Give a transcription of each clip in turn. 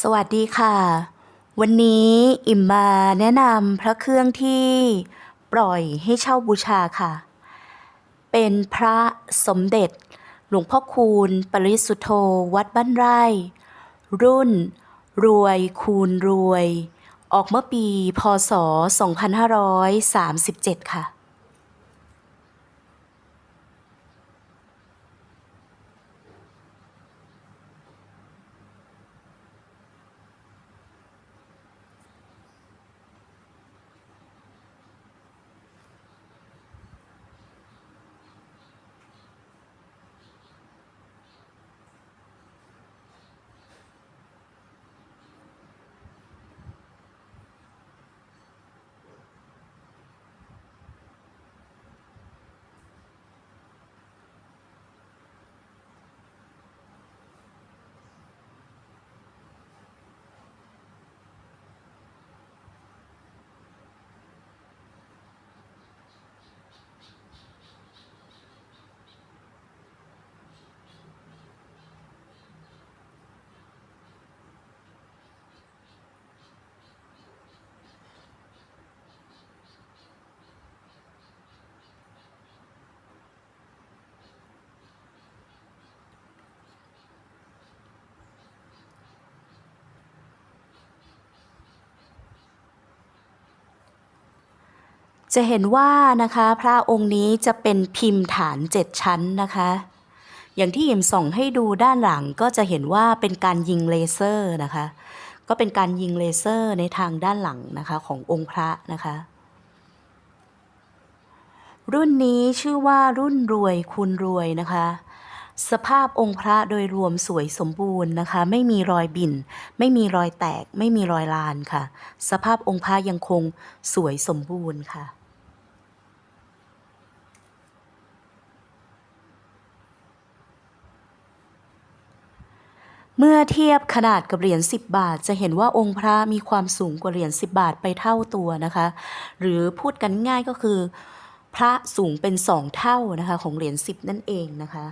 สวัสดีค่ะ วันนี้อิ่มมาแนะนำพระเครื่องที่ปล่อยให้เช่าบูชาค่ะ เป็นพระสมเด็จ หลวงพ่อคูณ ปริสุทธโธวัดบ้านไร่ รุ่น รวยคูณรวย ออกเมื่อปี พศ 2537 ค่ะ จะเห็นว่านะคะพระองค์นี้จะเป็นพิมพ์ฐานเจ็ดชั้นนะคะ อย่างที่อิ่มส่องให้ดูด้านหลังก็จะเห็นว่าเป็นการยิงเลเซอร์นะคะ ก็เป็นการยิงเลเซอร์ในทางด้านหลังนะคะขององค์พระนะคะ รุ่นนี้ชื่อว่ารุ่นรวยคูณรวยนะคะสภาพองค์พระโดยรวมสวยสมบูรณ์นะคะ ไม่มีรอยบิ่น ไม่มีรอยแตก ไม่มีรอยลานค่ะ สภาพองค์พระยังคงสวยสมบูรณ์ค่ะ เมื่อเทียบขนาดกับเหรียญ10 บาท จะเห็นว่าองค์พระมีความสูงกว่าเหรียญ10 บาทไปเท่าตัวนะคะ หรือพูดกันง่ายก็คือ พระสูงเป็นสองเท่านะคะของเหรียญ10 นั่นเองนะคะ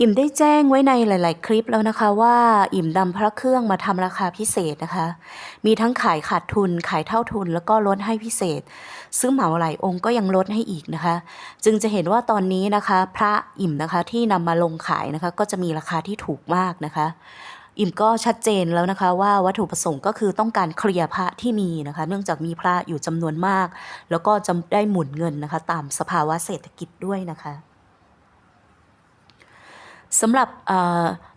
อิ่มได้แจ้งไว้ในหลาย ๆ คลิปแล้วนะคะว่าอิ่มนำพระเครื่องมาทำราคาพิเศษนะคะ มีทั้งขายขาดทุนขายเท่าทุน แล้วก็ลดให้พิเศษ ซื้อเหมาหลายองค์ก็ยังลดให้อีกนะคะ จึงจะเห็นว่าตอนนี้นะคะ พระอิ่มนะคะที่นำมาลงขายนะคะ ก็จะมีราคาที่ถูกมากนะคะ อิ่มก็ชัดเจนแล้วนะคะ ว่าวัตถุประสงค์ก็คือต้องการเคลียร์พระที่มีนะคะ เนื่องจากมีพระอยู่จำนวนมาก แล้วก็จะได้หมุนเงินนะคะ ตามสภาวะเศรษฐกิจด้วยนะคะ สำหรับ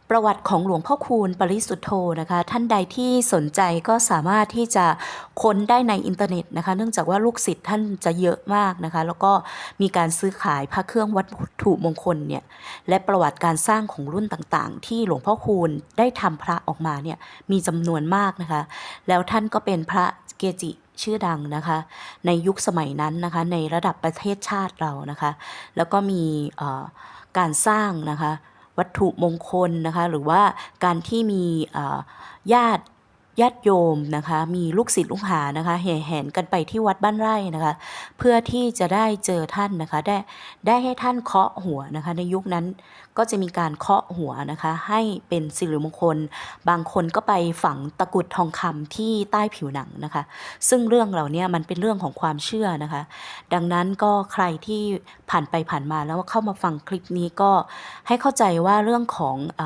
ประวัติของหลวงพ่อคูณปริสุทธโธนะคะ ท่านใดที่สนใจก็สามารถที่จะค้นได้ในอินเทอร์เน็ตนะคะ เนื่องจากว่าลูกศิษย์ท่านจะเยอะมากนะคะ แล้วก็มีการซื้อขายพระเครื่องวัตถุมงคลเนี่ยและประวัติการสร้างของรุ่นต่างๆ ที่หลวงพ่อคูณได้ทำพระออกมาเนี่ยมีจำนวนมากนะคะ แล้วท่านก็เป็นพระเกจิชื่อดังนะคะ ในยุคสมัยนั้นนะคะ ในระดับประเทศชาติเรานะคะ แล้วก็มีการสร้างนะคะ วัตถุมงคลนะคะ หรือว่าการที่มีญาติญาติโยมนะคะมีลูกศิษย์ลูกหานะคะแห่แหนกันไปที่วัดบ้านไร่นะคะ เพื่อที่จะได้เจอท่านนะคะได้ได้ให้ท่านเคาะหัวนะคะ ในยุคนั้น ก็จะมีการเคาะหัวนะคะ ให้เป็นสิริมงคล บางคนก็ไปฝังตะกุดทองคำที่ใต้ผิวหนังนะคะ ซึ่งเรื่องเหล่านี้มันเป็นเรื่องของความเชื่อนะคะ ดังนั้นก็ใครที่ผ่านไปผ่านมาแล้วเข้ามาฟังคลิปนี้ก็ให้เข้าใจว่าเรื่องของอ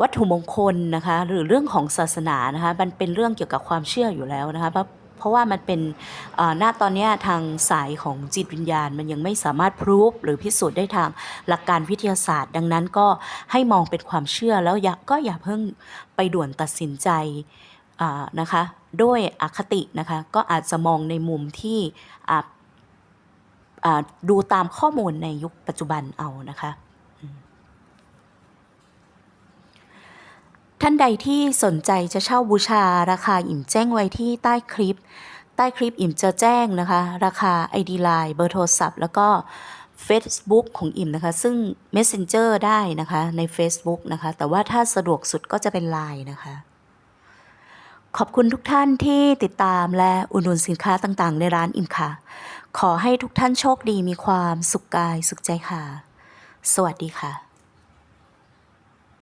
วัตถุมงคลนะคะ หรือเรื่องของศาสนานะคะ มันเป็นเรื่องเกี่ยวกับความเชื่ออยู่แล้วนะคะ เพราะว่ามันเป็นอ่าตอนนี้ทางสายของจิตวิญญาณ มันยังไม่สามารถพิสูจหรือพิสูจน์ได้ทางหลักการวิทยาศาสตร์ ดังนั้นก็ให้มองเป็นความเชื่อแล้วอยาก็อย่าเพิ่งไปด่วนตัดสินใจนะคะด้วยอคตินะคะก็อาจจะมองในมุมที่ดูตามข้อมูลในยุคปัจจุบันเอานะคะอืม ท่านใดที่สนใจจะเช่าบูชาราคาอิ่มแจ้งไว้ที่ใต้คลิป ใต้คลิปอิ่มจะแจ้งนะคะ ราคา ID Line เบอร์โทรศัพท์ แล้วก็ Facebook ของอิ่มนะคะ ซึ่ง Messenger ได้นะคะใน Facebook นะคะ แต่ว่าถ้าสะดวกสุดก็จะเป็น Line นะคะ ขอบคุณทุกท่านที่ติดตามและอุดหนุนสินค้าต่างๆ ในร้านอิ่มค่ะ ขอให้ทุกท่านโชคดีมีความสุขกายสุขใจค่ะ สวัสดีค่ะ